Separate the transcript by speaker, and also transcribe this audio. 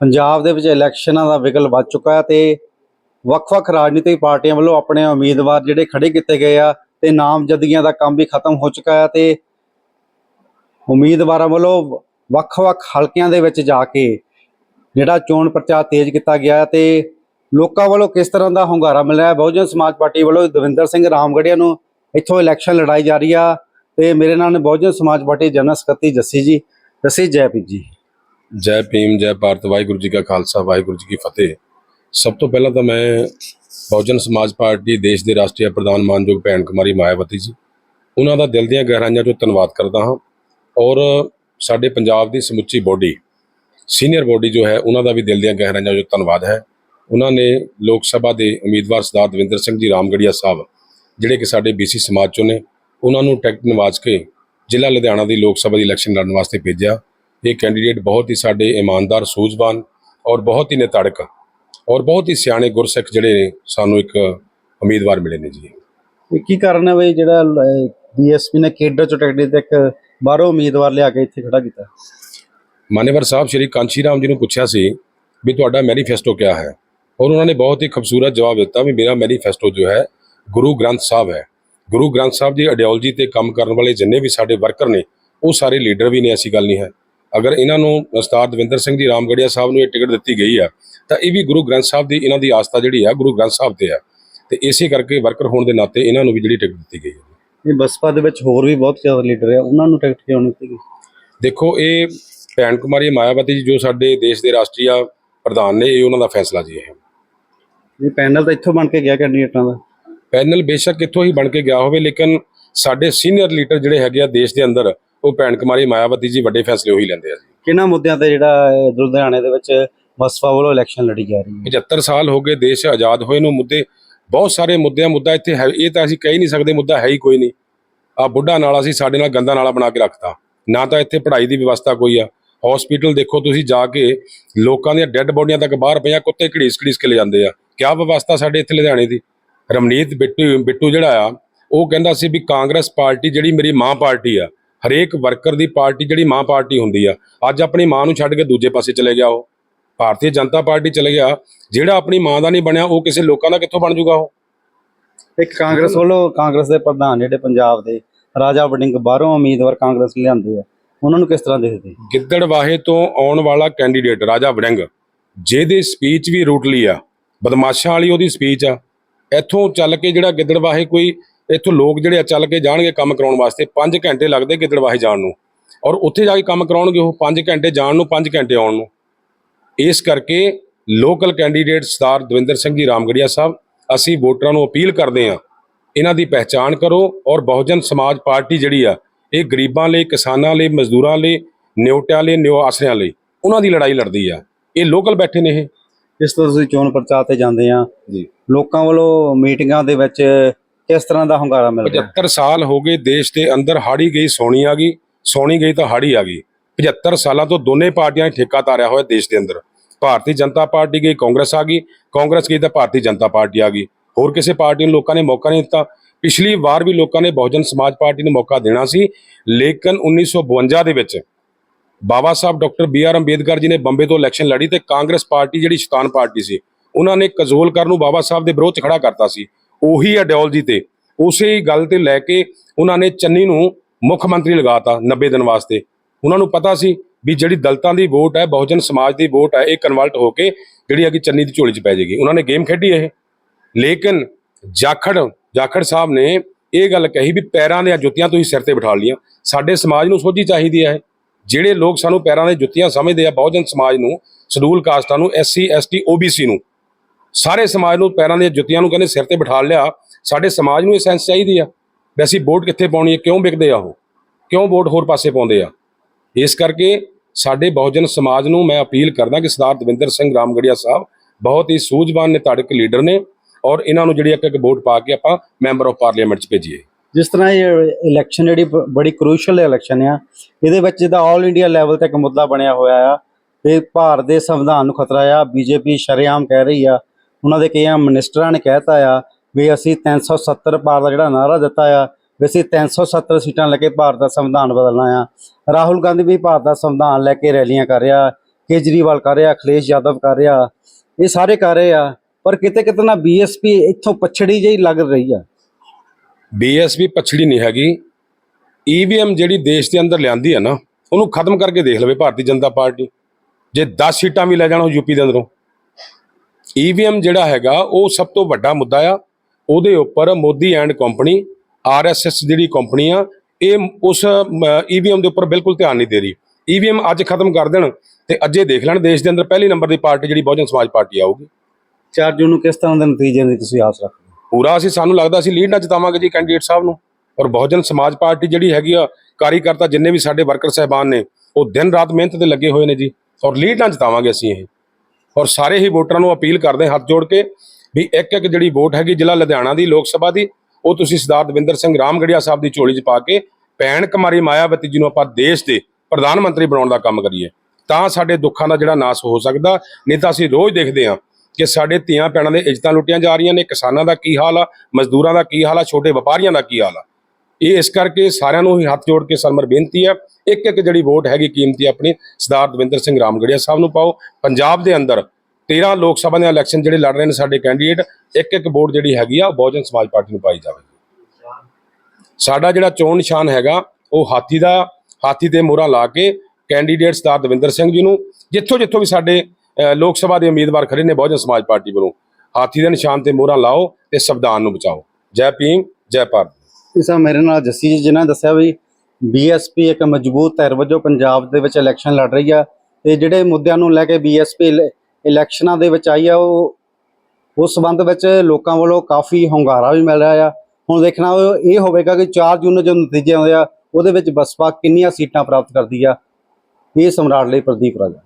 Speaker 1: ਪੰਜਾਬ ਦੇ ਵਿੱਚ ਇਲੈਕਸ਼ਨਾਂ ਦਾ ਵਿਗਲ ਵੱਜ ਚੁੱਕਾ ਹੈ ਤੇ ਵੱਖ-ਵੱਖ ਰਾਜਨੀਤਿਕ ਪਾਰਟੀਆਂ ਵੱਲੋਂ ਆਪਣੇ ਉਮੀਦਵਾਰ ਜਿਹੜੇ ਖੜੇ ਕੀਤੇ ਗਏ ਆ ਤੇ ਨਾਮਜ਼ਦਗੀਆਂ ਦਾ ਕੰਮ ਵੀ ਖਤਮ ਹੋ ਚੁੱਕਾ ਹੈ ਤੇ ਉਮੀਦਵਾਰਾਂ ਵੱਲੋਂ ਵੱਖ-ਵੱਖ ਹਲਕਿਆਂ ਦੇ ਵਿੱਚ ਜਾ ਕੇ ਜਿਹੜਾ ਚੋਣ ਪ੍ਰਚਾਰ ਤੇਜ਼ ਕੀਤਾ ਗਿਆ ਹੈ ਤੇ ਲੋਕਾਂ ਵੱਲੋਂ ਕਿਸ ਤਰ੍ਹਾਂ ਦਾ ਹੁੰਗਾਰਾ ਮਿਲ ਰਿਹਾ ਹੈ? ਬਹੁਜਨ ਸਮਾਜ ਪਾਰਟੀ ਵੱਲੋਂ ਦਵਿੰਦਰ ਸਿੰਘ ਰਾਮਗੜੀਆ ਨੂੰ ਇੱਥੋਂ ਇਲੈਕਸ਼ਨ ਲੜਾਈ ਜਾ ਰਹੀ ਆ ਤੇ ਮੇਰੇ ਨਾਲ ਨੇ ਬਹੁਜਨ ਸਮਾਜ ਪਾਰਟੀ ਜਨਰਲ ਸਕੱਤਰ ਜੱਸੀ ਜੀ। ਜੱਸੀ ਜੈਪੀ ਜੀ।
Speaker 2: ਜੈ ਭੀਮ, ਜੈ ਭਾਰਤ, ਵਾਹਿਗੁਰੂ ਜੀ ਕਾ ਖਾਲਸਾ, ਵਾਹਿਗੁਰੂ ਜੀ ਕੀ ਫਤਿਹ। ਸਭ ਤੋਂ ਪਹਿਲਾਂ ਤਾਂ ਮੈਂ ਬਹੁਜਨ ਸਮਾਜ ਪਾਰਟੀ ਦੇਸ਼ ਦੇ ਰਾਸ਼ਟਰੀ ਪ੍ਰਧਾਨ ਮਾਨਯੋਗ ਭੈਣ ਕੁਮਾਰੀ ਮਾਇਆਵਤੀ ਜੀ, ਉਹਨਾਂ ਦਾ ਦਿਲ ਦੀਆਂ ਗਹਿਰਾਈਆਂ 'ਚੋਂ ਧੰਨਵਾਦ ਕਰਦਾ ਹਾਂ। ਔਰ ਸਾਡੇ ਪੰਜਾਬ ਦੀ ਸਮੁੱਚੀ ਬੋਡੀ, ਸੀਨੀਅਰ ਬੋਡੀ ਜੋ ਹੈ, ਉਹਨਾਂ ਦਾ ਵੀ ਦਿਲ ਦੀਆਂ ਗਹਿਰਾਈਆਂ ਤੋਂ ਧੰਨਵਾਦ ਹੈ। ਉਹਨਾਂ ਨੇ ਲੋਕ ਸਭਾ ਦੇ ਉਮੀਦਵਾਰ ਸਰਦਾਰ ਦਵਿੰਦਰ ਸਿੰਘ ਜੀ ਰਾਮਗੜੀਆ ਸਾਹਿਬ, ਜਿਹੜੇ ਕਿ ਸਾਡੇ ਬੀਸੀ ਸਮਾਜ ਚੋਂ ਨੇ, ਉਹਨਾਂ ਨੂੰ ਟਿਕਟ ਨਿਵਾਜ ਕੇ ਜ਼ਿਲ੍ਹਾ ਲੁਧਿਆਣਾ ਦੀ ਲੋਕ ਸਭਾ ਦੀ ਇਲੈਕਸ਼ਨ ਲੜਨ ਵਾਸਤੇ ਭੇਜਿਆ। ਇਹ ਕੈਂਡੀਡੇਟ ਬਹੁਤ ਹੀ ਸਾਡੇ ਇਮਾਨਦਾਰ ਸੂਝਵਾਨ ਔਰ ਬਹੁਤ ਹੀ ਨਿਤੜਕ ਔਰ ਬਹੁਤ ਹੀ ਸਿਆਣੇ ਗੁਰਸਿੱਖ ਜਿਹੜੇ ਨੇ ਸਾਨੂੰ ਇੱਕ ਉਮੀਦਵਾਰ ਮਿਲੇ ਨੇ ਜੀ।
Speaker 1: ਇਹ ਕੀ ਕਾਰਨ ਹੈ ਬਈ ਜਿਹੜਾ ਬੀਐਸਪੀ ਨੇ ਕੇਡਰ ਚੋਂ ਟਿਕਟ ਤੇ ਇੱਕ ਬਾਹਰੋਂ ਉਮੀਦਵਾਰ ਲਿਆ ਕੇ ਇੱਥੇ ਖੜਾ ਕੀਤਾ?
Speaker 2: ਮਾਨੇਵਰ ਸਾਹਿਬ ਸ਼੍ਰੀ ਕਾਂਚੀ ਰਾਮ ਜੀ ਨੂੰ ਪੁੱਛਿਆ ਸੀ ਵੀ ਤੁਹਾਡਾ ਮੈਨੀਫੈਸਟੋ ਕਿਆ ਹੈ? ਔਰ ਉਹਨਾਂ ਨੇ ਬਹੁਤ ਹੀ ਖੂਬਸੂਰਤ ਜਵਾਬ ਦਿੱਤਾ ਵੀ ਮੇਰਾ ਮੈਨੀਫੈਸਟੋ ਜੋ ਹੈ ਗੁਰੂ ਗ੍ਰੰਥ ਸਾਹਿਬ ਹੈ। ਗੁਰੂ ਗ੍ਰੰਥ ਸਾਹਿਬ ਦੀ ਆਈਡੀਓਲੋਜੀ ਤੇ ਕੰਮ ਕਰਨ ਵਾਲੇ ਜਿੰਨੇ ਵੀ ਸਾਡੇ ਵਰਕਰ ਨੇ ਉਹ ਸਾਰੇ ਲੀਡਰ ਵੀ ਨੇ ਐਸੀ ਗੱਲ ਨਹੀਂ ਹੈ। ਅਗਰ ਇਹਨਾਂ ਨੂੰ ਉਸਤਾਦ ਦਵਿੰਦਰ ਸਿੰਘ ਜੀ ਰਾਮਗੜੀਆ ਸਾਹਿਬ ਨੂੰ ਇਹ ਟਿਕਟ ਦਿੱਤੀ ਗਈ ਆ ਤਾਂ ਇਹ ਵੀ ਗੁਰੂ ਗ੍ਰੰਥ ਸਾਹਿਬ ਦੀ ਇਹਨਾਂ ਦੀ ਆਸਥਾ ਜਿਹੜੀ ਆ ਗੁਰੂ ਗ੍ਰੰਥ ਸਾਹਿਬ ਤੇ ਆ। ਤੇ ਇਸੇ ਕਰਕੇ ਵਰਕਰ ਹੋਣ ਦੇ ਨਾਤੇ ਇਹਨਾਂ ਨੂੰ ਵੀ ਜਿਹੜੀ ਟਿਕਟ ਦਿੱਤੀ ਗਈ ਹੈ
Speaker 1: ਇਹ ਬਸਪਾ ਦੇ ਵਿੱਚ ਹੋਰ ਵੀ ਬਹੁਤ ਜ਼ਿਆਦਾ ਲੀਡਰ ਆ ਉਹਨਾਂ ਨੂੰ ਟਿਕਟ ਕਿਉਂ ਨਹੀਂ ਦਿੱਤੀ
Speaker 2: ਦੇਖੋ ਇਹ ਭੈਣ ਕੁਮਾਰੀ ਮਾਇਆਵਤੀ ਜੀ ਜੋ ਸਾਡੇ ਦੇਸ਼ ਦੇ ਰਾਸ਼ਟਰੀ ਪ੍ਰਧਾਨ ਨੇ ਇਹ ਉਹਨਾਂ ਦਾ ਫੈਸਲਾ ਜੀ ਇਹ।
Speaker 1: ਇਹ ਪੈਨਲ ਤਾਂ ਇੱਥੋਂ ਬਣ ਕੇ ਗਿਆ ਕੈਂਡੀਡੇਟਾਂ ਦਾ?
Speaker 2: ਪੈਨਲ ਬੇਸ਼ੱਕ ਇੱਥੋਂ ਹੀ ਬਣ ਕੇ ਗਿਆ ਹੋਵੇ ਲੇਕਿਨ ਸਾਡੇ ਸੀਨੀਅਰ ਲੀਡਰ ਜਿਹੜੇ ਹੈਗੇ ਆ ਦੇਸ਼ ਦੇ ਅੰਦਰ ਉਹ ਭੈਣ ਕੁਮਾਰੀ ਮਾਇਆਵਤੀ ਜੀ ਵੱਡੇ ਫੈਸਲੇ ਉਹੀ ਲੈਂਦੇ ਆ
Speaker 1: ਕਿਹਨਾਂ ਮੁੱਦਿਆਂ ਤੇ ਜਿਹੜਾ ਲੁਧਿਆਣੇ ਦੇ ਵਿੱਚ ਬਸਪਾ ਵੱਲੋਂ ਇਲੈਕਸ਼ਨ ਲੜੀ ਜਾ ਰਹੀ ਹੈ?
Speaker 2: 75 ਸਾਲ ਹੋ ਗਏ ਦੇਸ਼ ਆਜ਼ਾਦ ਹੋਏ ਨੂੰ ਮੁੱਦੇ ਬਹੁਤ ਸਾਰੇ ਮੁੱਦਿਆਂ ਮੁੱਦਾ ਇੱਥੇ ਹੈ ਇਹ ਤਾਂ ਅਸੀਂ ਕਹਿ ਨਹੀਂ ਸਕਦੇ ਮੁੱਦਾ ਹੈ ਹੀ ਕੋਈ ਨਹੀਂ। ਆ ਬੁੱਢਾ ਨਾਲਾ ਸੀ ਸਾਡੇ ਨਾਲ ਗੰਦਾ ਨਾਲਾ ਬਣਾ ਕੇ ਰੱਖਤਾ। ਨਾ ਤਾਂ ਇੱਥੇ ਪੜ੍ਹਾਈ ਦੀ ਵਿਵਸਥਾ ਕੋਈ ਆ। ਹਸਪੀਟਲ ਦੇਖੋ ਤੁਸੀਂ ਜਾ ਕੇ ਲੋਕਾਂ ਦੀਆਂ ਡੈੱਡ ਬੋਡੀਆਂ ਤੱਕ ਬਾਹਰ ਪਈਆਂ ਕੁੱਤੇ ਘੜੀਸ ਘੜੀਸ ਕੇ ਲੈ ਜਾਂਦੇ ਆ। ਕਿਆ ਵਿਵਸਥਾ ਸਾਡੇ ਇੱਥੇ ਲੁਧਿਆਣੇ ਦੀ? ਰਮਨੀਤ ਬਿੱਟੂ ਬਿੱਟੂ ਜਿਹੜਾ ਆ ਉਹ ਕਹਿੰਦਾ ਸੀ ਵੀ ਕਾਂਗਰਸ ਪਾਰਟੀ ਜਿਹੜੀ ਮੇਰੀ ਮਾਂ ਪਾਰਟੀ ਆ ਹਰੇਕ ਵਰਕਰ ਦੀ ਪਾਰਟੀ ਜਿਹੜੀ ਮਾਂ ਪਾਰਟੀ ਹੁੰਦੀ ਆ ਅੱਜ ਆਪਣੀ ਮਾਂ ਨੂੰ ਛੱਡ ਕੇ ਦੂਜੇ ਪਾਸੇ ਚਲੇ ਗਿਆ ਉਹ। ਭਾਰਤੀ ਜਨਤਾ ਪਾਰਟੀ ਚਲੇ ਗਿਆ ਜਿਹੜਾ ਆਪਣੀ ਮਾਂ ਦਾ ਨਹੀਂ ਬਣਿਆ ਉਹ ਕਿਸੇ ਲੋਕਾਂ ਦਾ ਕਿੱਥੋਂ ਬਣ ਜੂਗਾ ਉਹ?
Speaker 1: ਇੱਕ ਕਾਂਗਰਸ ਵੱਲੋਂ ਕਾਂਗਰਸ ਦੇ ਪ੍ਰਧਾਨ ਜਿਹੜੇ ਪੰਜਾਬ ਦੇ ਰਾਜਾ ਵੜਿੰਗ ਬਾਹਰੋਂ ਉਮੀਦਵਾਰ ਕਾਂਗਰਸ ਲਿਆਂਦੇ ਆ ਉਹਨਾਂ ਨੂੰ ਕਿਸ ਤਰ੍ਹਾਂ ਦੇਖਦੇ
Speaker 2: ਗਿੱਦੜਵਾਹੇ ਤੋਂ ਆਉਣ ਵਾਲਾ ਕੈਂਡੀਡੇਟ ਰਾਜਾ ਵੜਿੰਗ ਜਿਹਦੀ ਸਪੀਚ ਵੀ ਰੂਟਲੀ ਆ ਬਦਮਾਸ਼ਾਂ ਵਾਲੀ ਉਹਦੀ ਸਪੀਚ ਆ ਇੱਥੋਂ ਚੱਲ ਕੇ ਜਿਹੜਾ ਗਿੱਦੜਵਾਹੇ ਕੋਈ ਇੱਥੋਂ ਲੋਕ ਜਿਹੜੇ ਚੱਲ ਕੇ ਜਾਣਗੇ ਕੰਮ ਕਰਾਉਣ ਵਾਸਤੇ 5 ਘੰਟੇ ਲੱਗਦੇ ਗਿੱਦੜਵਾਹੇ ਜਾਣ ਨੂੰ। ਔਰ ਉੱਥੇ ਜਾ ਕੇ ਕੰਮ ਕਰਾਉਣਗੇ ਉਹ 5 ਘੰਟੇ ਜਾਣ ਨੂੰ 5 ਘੰਟੇ ਆਉਣ ਨੂੰ। ਇਸ ਕਰਕੇ ਲੋਕਲ ਕੈਂਡੀਡੇਟ ਸਰਦਾਰ ਦਵਿੰਦਰ ਸਿੰਘ ਜੀ ਰਾਮਗੜੀਆ ਸਾਹਿਬ ਅਸੀਂ ਵੋਟਰਾਂ ਨੂੰ ਅਪੀਲ ਕਰਦੇ ਹਾਂ ਇਹਨਾਂ ਦੀ ਪਹਿਚਾਣ ਕਰੋ ਔਰ ਬਹੁਜਨ ਸਮਾਜ ਪਾਰਟੀ ਜਿਹੜੀ ਆ ਇਹ ਗਰੀਬਾਂ ਲਈ ਕਿਸਾਨਾਂ ਲਈ ਮਜ਼ਦੂਰਾਂ ਲਈ ਨਿਉਟਿਆਂ ਲਈ ਨਿਉ ਆਸਰਿਆਂ ਲਈ ਉਹਨਾਂ ਦੀ ਲੜਾਈ ਲੜਦੀ ਆ। ਇਹ ਲੋਕਲ ਬੈਠੇ ਨੇ ਇਹ।
Speaker 1: ਇਸ ਤੋਂ ਤੁਸੀਂ ਚੋਣ ਪ੍ਰਚਾਰ ਤੇ ਜਾਂਦੇ ਆ
Speaker 2: ਜੀ।
Speaker 1: ਲੋਕਾਂ ਵੱਲੋਂ ਮੀਟਿੰਗਾਂ ਦੇ ਵਿੱਚ ਇਸ ਤਰ੍ਹਾਂ ਦਾ ਹੁੰਗਾਰਾ ਮਿਲ ਰਿਹਾ
Speaker 2: 75 ਸਾਲ ਹੋ ਗਏ ਦੇਸ਼ ਦੇ ਅੰਦਰ ਹਾੜੀ ਗਈ, ਸੋਣੀ ਆ ਗਈ, ਸੋਣੀ ਗਈ ਤਾਂ ਹਾੜੀ ਆ ਗਈ। 75 ਸਾਲਾਂ ਤੋਂ ਦੋਨੇ ਪਾਰਟੀਆਂ ਨੇ ਠੇਕਾ ਤਾਰਿਆ ਹੋਇਆ ਦੇਸ਼ ਦੇ ਅੰਦਰ। ਭਾਰਤੀ ਜਨਤਾ ਪਾਰਟੀ ਗਈ, ਕਾਂਗਰਸ ਆ ਗਈ। ਕਾਂਗਰਸ ਗਈ ਤਾਂ ਭਾਰਤੀ ਜਨਤਾ ਪਾਰਟੀ ਆ ਗਈ। ਹੋਰ ਕਿਸੇ ਪਾਰਟੀ ਨੂੰ ਲੋਕਾਂ ਨੇ ਮੌਕਾ ਨਹੀਂ ਦਿੱਤਾ। ਪਿਛਲੀ ਵਾਰ ਵੀ ਲੋਕਾਂ ਨੇ ਬਹੁਜਨ ਸਮਾਜ ਪਾਰਟੀ ਨੂੰ ਮੌਕਾ ਦੇਣਾ ਸੀ। ਲੇਕਿਨ 1952 ਦੇ ਵਿੱਚ Baba Sahib doctor B R Ambedkar ji ਨੇ ਬੰਬੇ ਤੋਂ ਇਲੈਕਸ਼ਨ ਲੜੀ ਤੇ ਕਾਂਗਰਸ ਪਾਰਟੀ ਜਿਹੜੀ ਸ਼ੈਤਾਨ ਪਾਰਟੀ ਸੀ, ਉਹਨਾਂ ਨੇ ਕਜ਼ੋਲਕਰ ਨੂੰ ਬਾਬਾ ਸਾਹਿਬ ਦੇ ਵਿਰੋਧ 'ਚ ਖੜਾ ਕਰਤਾ ਸੀ। ਉਹੀ ਆਈਡੀਓਲੋਜੀ ਤੇ ਉਸੇ ਹੀ ਗੱਲ ਤੇ ਲੈ ਕੇ ਉਹਨਾਂ ਨੇ ਚੰਨੀ ਨੂੰ ਮੁੱਖ ਮੰਤਰੀ ਲਗਾਤਾ 90 ਦਿਨ ਵਾਸਤੇ। ਉਹਨਾਂ ਨੂੰ ਪਤਾ ਸੀ ਵੀ ਜਿਹੜੀ ਦਲਤਾਂ ਦੀ ਵੋਟ ਹੈ, ਬਹੁਜਨ ਸਮਾਜ ਦੀ ਵੋਟ ਹੈ, ਇਹ ਕਨਵਰਟ ਹੋ ਕੇ ਜਿਹੜੀ ਹੈਗੀ ਚੰਨੀ ਦੀ ਝੋਲੀ 'ਚ ਪੈ ਜਾਏਗੀ। ਉਹਨਾਂ ਨੇ ਗੇਮ ਖੇਡੀ ਇਹ। ਲੇਕਿਨ ਜਾਖੜ ਜਾਖੜ ਸਾਹਿਬ ਨੇ ਇਹ ਗੱਲ ਕਹੀ ਵੀ ਪੈਰਾਂ ਦੀਆਂ ਜੁੱਤੀਆਂ ਤੁਸੀਂ ਸਿਰ ਤੇ ਬਿਠਾ ਲੀਆਂ ਸਾਡੇ ਸਮਾਜ ਨੂੰ ਸੋਝੀ ਚਾਹੀਦੀ ਹੈ ਜਿਹੜੇ ਲੋਕ ਸਾਨੂੰ ਪੈਰਾਂ ਦੀਆਂ ਜੁੱਤੀਆਂ ਸਮਝਦੇ ਆ, ਬਹੁਜਨ ਸਮਾਜ ਨੂੰ, ਸ਼ਡਿਊਲ ਕਾਸਟਾਂ ਨੂੰ ਐਸਸੀ ਐਸਟੀ ਓਬੀਸੀ ਨੂੰ ਸਾਰੇ ਸਮਾਜ ਨੂੰ ਪੈਰਾਂ ਦੀਆਂ ਜੁੱਤੀਆਂ ਨੂੰ ਕਹਿੰਦੇ ਸਿਰ ਤੇ ਬਿਠਾ ਲਿਆ। ਸਾਡੇ ਸਮਾਜ ਨੂੰ ਇਹ ਸੈਂਸ ਚਾਹੀਦੀ ਆ ਵੀ ਅਸੀਂ ਵੋਟ ਕਿੱਥੇ ਪਾਉਣੀ ਹੈ, ਕਿਉਂ ਵਿਕਦੇ ਆ ਉਹ? ਕਿਉਂ ਵੋਟ ਹੋਰ ਪਾਸੇ ਪਾਉਂਦੇ ਆ? ਇਸ ਕਰਕੇ ਸਾਡੇ ਬਹੁਜਨ ਸਮਾਜ ਨੂੰ ਮੈਂ ਅਪੀਲ ਕਰਦਾ ਕਿ ਸਰਦਾਰ ਦਵਿੰਦਰ ਸਿੰਘ ਰਾਮਗੜੀਆ ਸਾਹਿਬ ਬਹੁਤ ਹੀ ਸੂਝਵਾਨ ਨਿਤਾੜਕ ਲੀਡਰ ਨੇ ਔਰ ਇਹਨਾਂ ਨੂੰ ਜਿਹੜੀ ਇੱਕ ਇੱਕ ਵੋਟ ਪਾ ਕੇ ਆਪਾਂ ਮੈਂਬਰ ਆਫ ਪਾਰਲੀਮੈਂਟ 'ਚ ਭੇਜੀਏ।
Speaker 1: ਜਿਸ ਤਰ੍ਹਾਂ ਇਹ ਇਲੈਕਸ਼ਨ ਜਿਹੜੀ ਬੜੀ ਕ੍ਰੂਸ਼ਲ ਇਲੈਕਸ਼ਨ ਆ, ਇਹਦੇ ਵਿੱਚ ਜਿਹਦਾ 올 ਇੰਡੀਆ ਲੈਵਲ ਤੇ ਇੱਕ ਮੁੱਦਾ ਬਣਿਆ ਹੋਇਆ ਆ ਤੇ ਭਾਰਤ ਦੇ ਸੰਵਿਧਾਨ ਨੂੰ ਖਤਰਾ ਆ, ਬੀਜੇਪੀ ਸ਼ਰੇਆਮ ਕਹਿ ਰਹੀ ਆ ਉਹਨਾਂ ਦੇ ਕਈ ਮਿਨਿਸਟਰਾਂ ਨੇ ਕਹਿਤਾ ਆ ਵੀ ਅਸੀਂ 370 ਪਾਰ ਦਾ ਜਿਹੜਾ ਨਾਰਾ ਦਿੱਤਾ ਆ, ਵੀ ਅਸੀਂ 370 ਸੀਟਾਂ ਲੈ ਕੇ ਭਾਰਤ ਦਾ ਸੰਵਿਧਾਨ ਬਦਲਣਾ ਆ। ਰਾਹੁਲ ਗਾਂਧੀ ਵੀ ਭਾਰਤ ਦਾ ਸੰਵਿਧਾਨ ਲੈ ਕੇ ਰੈਲੀਆਂ ਕਰ ਰਿਹਾ, ਕੇਜਰੀਵਾਲ ਕਰ ਰਿਹਾ, ਅਖਿਲੇਸ਼ ਯਾਦਵ ਕਰ ਰਿਹਾ। ਇਹ ਸਾਰੇ ਕਰ ਰਹੇ ਆ, ਪਰ ਕਿਤੇ ਕਿਤੇ ਨਾ ਬੀਐਸਪੀ ਇੱਥੋਂ ਪਛੜੀ ਜਿਹੀ ਲੱਗ ਰਹੀ ਆ।
Speaker 2: ਬੀਐਸਪੀ ਪਛੜੀ ਨਹੀਂ ਹੈਗੀ। ਈਵੀਐਮ ਜਿਹੜੀ ਦੇਸ਼ ਦੇ ਅੰਦਰ ਲਿਆਂਦੀ ਆ ਨਾ, ਉਹਨੂੰ ਖਤਮ ਕਰਕੇ ਦੇਖ ਲਵੇ ਭਾਰਤੀ ਜਨਤਾ ਪਾਰਟੀ। ਜੇ 10 ਸੀਟਾਂ ਵੀ ਲੈ ਜਾਣ ਉਹ ਯੂਪੀ ਦੇ ਅੰਦਰੋਂ। ਈਵੀਐਮ ਜਿਹੜਾ ਹੈਗਾ ਉਹ ਸਭ ਤੋਂ ਵੱਡਾ ਮੁੱਦਾ ਆ। ਉਹਦੇ ਉੱਪਰ ਮੋਦੀ ਐਂਡ ਕੰਪਨੀ ਆਰਐਸਐਸ ਜਿਹੜੀ ਕੰਪਨੀ ਆ ਇਹ ਉਸ ਈਵੀਐਮ ਦੇ ਉੱਪਰ ਬਿਲਕੁਲ ਧਿਆਨ ਨਹੀਂ ਦੇ ਰਹੀ। ਈਵੀਐਮ ਅੱਜ ਖਤਮ ਕਰ ਦੇਣ ਤੇ ਅੱਜੇ ਦੇਖ ਲੈਣ ਦੇਸ਼ ਦੇ ਅੰਦਰ ਪਹਿਲੀ ਨੰਬਰ ਦੀ ਪਾਰਟੀ ਜਿਹੜੀ ਬਹੁਜਨ ਸਮਾਜ ਪਾਰਟੀ ਆਊਗੀ।
Speaker 1: 4 ਜੂਨ ਨੂੰ ਕਿਸ ਤਰ੍ਹਾਂ ਦੇ ਨਤੀਜੇ ਦੀ ਤੁਸੀਂ ਆਸ ਰੱਖਦੇ ਹੋ?
Speaker 2: ਪੂਰਾ ਅਸੀਂ ਸਾਨੂੰ ਲੱਗਦਾ ਅਸੀਂ ਲੀਡ ਨਾਲ ਜਿਤਾਵਾਂਗੇ ਜੀ ਕੈਂਡੀਡੇਟ ਸਾਹਿਬ ਨੂੰ। ਔਰ ਬਹੁਜਨ ਸਮਾਜ ਪਾਰਟੀ ਜਿਹੜੀ ਹੈਗੀ ਆ ਕਾਰੀਕਰਤਾ ਜਿੰਨੇ ਵੀ ਸਾਡੇ ਵਰਕਰ ਸਹਿਬਾਨ ਨੇ ਉਹ ਦਿਨ ਰਾਤ ਮਿਹਨਤ ਤੇ ਲੱਗੇ ਹੋਏ ਨੇ ਜੀ। ਔਰ ਲੀਡ ਨਾਲ ਜਿਤਾਵਾਂਗੇ ਅਸੀਂ ਇਹ। ਔਰ ਸਾਰੇ ਹੀ ਵੋਟਰਾਂ ਨੂੰ ਅਪੀਲ ਕਰਦੇ ਹੱਥ ਜੋੜ ਕੇ ਵੀ ਇੱਕ ਇੱਕ ਜਿਹੜੀ ਵੋਟ ਹੈਗੀ ਜ਼ਿਲ੍ਹਾ ਲੁਧਿਆਣਾ ਦੀ, ਲੋਕ ਸਭਾ ਦੀ, ਉਹ ਤੁਸੀਂ ਸਰਦਾਰ ਦਵਿੰਦਰ ਸਿੰਘ ਰਾਮਗੜੀਆ ਸਾਹਿਬ ਦੀ ਝੋਲੀ 'ਚ ਪਾ ਕੇ ਭੈਣ ਕੁਮਾਰੀ ਮਾਇਆਵਤੀ ਜੀ ਨੂੰ ਆਪਾਂ ਦੇਸ਼ ਦੇ ਪ੍ਰਧਾਨ ਮੰਤਰੀ ਬਣਾਉਣ ਦਾ ਕੰਮ ਕਰੀਏ, ਤਾਂ ਸਾਡੇ ਦੁੱਖਾਂ ਦਾ ਜਿਹੜਾ ਨਾਸ ਹੋ ਸਕਦਾ, ਨਹੀਂ ਤਾਂ ਅਸੀਂ ਰੋਜ਼ ਦੇਖਦੇ ਹਾਂ ਕਿ ਸਾਡੇ ਧੀਆਂ ਭੈਣਾਂ ਦੇ ਇੱਜ਼ਤਾਂ ਲੁੱਟੀਆਂ ਜਾ ਰਹੀਆਂ ਨੇ, ਕਿਸਾਨਾਂ ਦਾ ਕੀ ਹਾਲ ਆ, ਮਜ਼ਦੂਰਾਂ ਦਾ ਕੀ ਹਾਲ ਆ, ਛੋਟੇ ਵਪਾਰੀਆਂ ਦਾ ਕੀ ਹਾਲ ਆ। ਇਹ ਇਸ ਕਰਕੇ ਸਾਰਿਆਂ ਨੂੰ ਹੀ ਹੱਥ ਜੋੜ ਕੇ ਸਲਮਰ ਬੇਨਤੀ ਹੈ। ਇੱਕ ਇੱਕ ਜਿਹੜੀ ਵੋਟ ਹੈਗੀ ਕੀਮਤੀ ਆਪਣੀ, ਸਰਦਾਰ ਦਵਿੰਦਰ ਸਿੰਘ ਰਾਮਗੜੀਆ ਸਾਹਿਬ ਨੂੰ ਪਾਓ। ਪੰਜਾਬ ਦੇ ਅੰਦਰ 13 ਲੋਕ ਸਭਾ ਦੇ ਇਲੈਕਸ਼ਨ ਜਿਹੜੇ ਲੜ ਰਹੇ ਨੇ ਸਾਡੇ ਕੈਂਡੀਡੇਟ, ਇੱਕ ਇੱਕ ਵੋਟ ਜਿਹੜੀ ਹੈਗੀ ਆ, ਉਹ ਬਹੁਜਨ ਸਮਾਜ ਪਾਰਟੀ ਨੂੰ ਪਾਈ ਜਾਵੇ ਸਾਡਾ ਜਿਹੜਾ ਚੋਣ ਨਿਸ਼ਾਨ ਹੈਗਾ, ਉਹ ਹਾਥੀ ਦਾ, ਹਾਥੀ ਤੇ ਮੋਹਰਾਂ ਲਾ ਕੇ ਕੈਂਡੀਡੇਟ ਸਰਦਾਰ ਦਵਿੰਦਰ ਸਿੰਘ ਜੀ ਨੂੰ, ਜਿੱਥੋਂ ਜਿੱਥੋਂ ਵੀ ਸਾਡੇ ਲੋਕ ਸਭਾ ਦੇ ਉਮੀਦਵਾਰ ਖੜੇ ਨੇ ਬਹੁਜਨ ਸਮਾਜ ਪਾਰਟੀ ਵੱਲੋਂ, ਹਾਥੀ ਦੇ ਨਿਸ਼ਾਨ ਤੇ ਮੋਹਰਾ ਲਾਓ ਤੇ ਸੰਵਿਧਾਨ ਨੂੰ ਬਚਾਓ। ਜੈ ਭੀਮ, ਜੈ ਭਾਰਤ।
Speaker 1: ਇਸਾ ਮੇਰੇ ਨਾਲ ਜੱਸੀ ਜੀ, ਜਿਨ੍ਹਾਂ ਨੇ ਦੱਸਿਆ ਵੀ ਬੀਐਸਪੀ ਇੱਕ ਮਜ਼ਬੂਤ ਧਿਰ ਵਜੋਂ ਪੰਜਾਬ ਦੇ ਵਿੱਚ ਇਲੈਕਸ਼ਨ ਲੜ ਰਹੀ ਆ। ਤੇ ਜਿਹੜੇ ਮੁੱਦਿਆਂ ਨੂੰ ਲੈ ਕੇ ਬੀਐਸਪੀ ਇਲੈਕਸ਼ਨਾਂ ਦੇ ਵਿੱਚ ਆਈ ਆ, ਉਹ, ਉਸ ਸੰਬੰਧ ਵਿੱਚ ਲੋਕਾਂ ਵੱਲੋਂ ਕਾਫੀ ਹੁੰਗਾਰਾ ਵੀ ਮਿਲ ਰਿਹਾ ਆ। ਹੁਣ ਦੇਖਣਾ ਇਹ ਹੋਵੇਗਾ ਕਿ 4 ਜੂਨ ਨੂੰ ਜੋ ਨਤੀਜੇ ਆਉਂਦੇ ਆ, ਉਹਦੇ ਵਿੱਚ ਬਸਪਾ ਕਿੰਨੀਆਂ ਸੀਟਾਂ ਪ੍ਰਾਪਤ ਕਰਦੀ ਆ, ਇਹ ਸਮਰਾਟ ਲਈ ਪ੍ਰਦੀਪ ਰਾਜਾ।